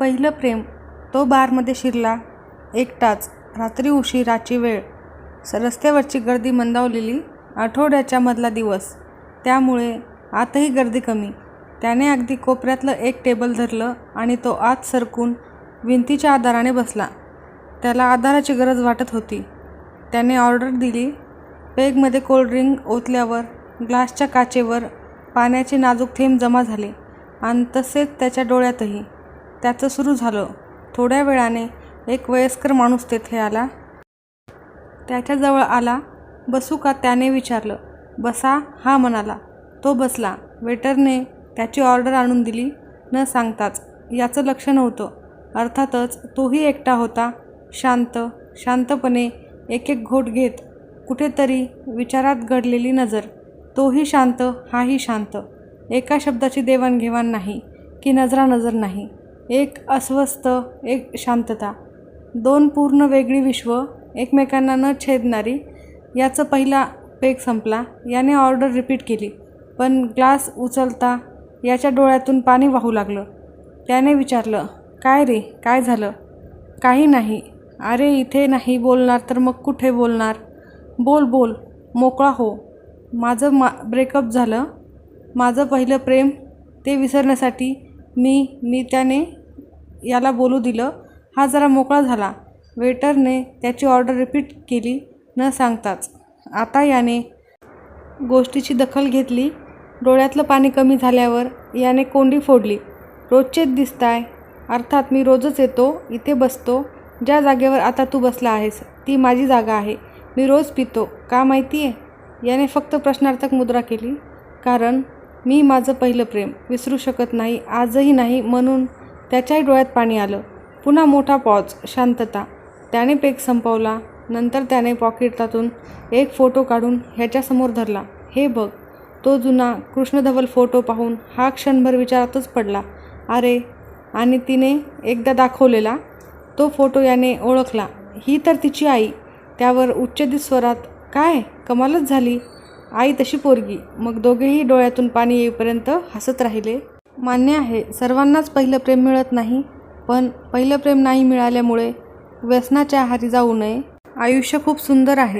पहिलं प्रेम तो बारमध्ये शिरला. एकटाच रात्री उशिराची वेळ. रस्त्यावरची गर्दी मंदावलेली आठवड्याच्या मधला दिवस. त्यामुळे आतही गर्दी कमी. त्याने अगदी कोपऱ्यातलं एक टेबल धरलं आणि तो आत सरकून भिंतीच्या आधाराने बसला. त्याला आधाराची गरज वाटत होती. त्याने ऑर्डर दिली. पेगमध्ये कोल्ड्रिंक ओतल्यावर ग्लासच्या काचेवर पाण्याचे नाजूक थेंब जमा झाले आणि तसेच त्याच्या डोळ्यातही. त्याचं सुरू झालं. थोड्या वेळाने एक वयस्कर माणूस तेथे आला. त्याच्याजवळ आला. बसू का त्याने विचारलं. बसा हा म्हणाला. तो बसला. वेटरने त्याची ऑर्डर आणून दिली. न सांगताच. याचं लक्ष नव्हतं. अर्थातच तोही एकटा होता. शांत शांतपणे एक एक घोट घेत कुठेतरी विचारात घडलेली नजर. तोही शांत हाही शांत. एका शब्दाची देवाणघेवाण नाही की नजरा नजर नाही. एक अस्वस्थ एक शांतता. दोन पूर्ण वेगळी विश्व एकमेकांना न छेदणारी याचं पहिला पेग संपला. याने ऑर्डर रिपीट केली पण ग्लास उचलता याच्या डोळ्यातून पाणी वाहू लागलं. त्याने विचारलं काय रे काय झालं? काही नाही. अरे इथे नाही बोलणार तर मग कुठे बोलणार? बोल बोल मोकळा हो. माझं मा ब्रेकअप झालं. माझं पहिलं प्रेम ते विसरण्यासाठी मी मी त्याने याला बोलू दिलं. हा जरा मोकळा झाला. वेटरने त्याची ऑर्डर रिपीट केली न सांगताच. आता याने गोष्टीची दखल घेतली. डोळ्यातलं पाणी कमी झाल्यावर याने कोंडी फोडली. रोजचेच दिसताय. अर्थात मी रोजच येतो इथे बसतो. ज्या जागेवर आता तू बसला आहेस ती माझी जागा आहे. मी रोज पितो का माहिती आहे याने फक्त प्रश्नार्थक मुद्रा केली. कारण मी माझं पहिलं प्रेम विसरू शकत नाही आजही नाही म्हणून त्याच्याही डोळ्यात पाणी आलं. पुन्हा मोठा पॉज शांतता. त्याने पेग संपवला. नंतर त्याने पॉकेटातून एक फोटो काढून ह्याच्यासमोर धरला. हे बघ तो जुना कृष्णधवल फोटो पाहून हा क्षणभर विचारातच पडला. अरे आणि तिने एकदा दाखवलेला? तो फोटो याने ओळखला. ही तर तिची आई. त्यावर उच्चदित स्वरात काय? कमालच झाली. आई तशी पोरगी. मग दोघेही डोळ्यातून पाणी येईपर्यंत हसत राहिले? मान्य आहे. सर्वांनाच पहिलं प्रेम मिळत नाही पण पहिलं प्रेम नाही मिळाल्यामुळे व्यसनाच्या आहारी जाऊ नये. आयुष्य खूप सुंदर आहे.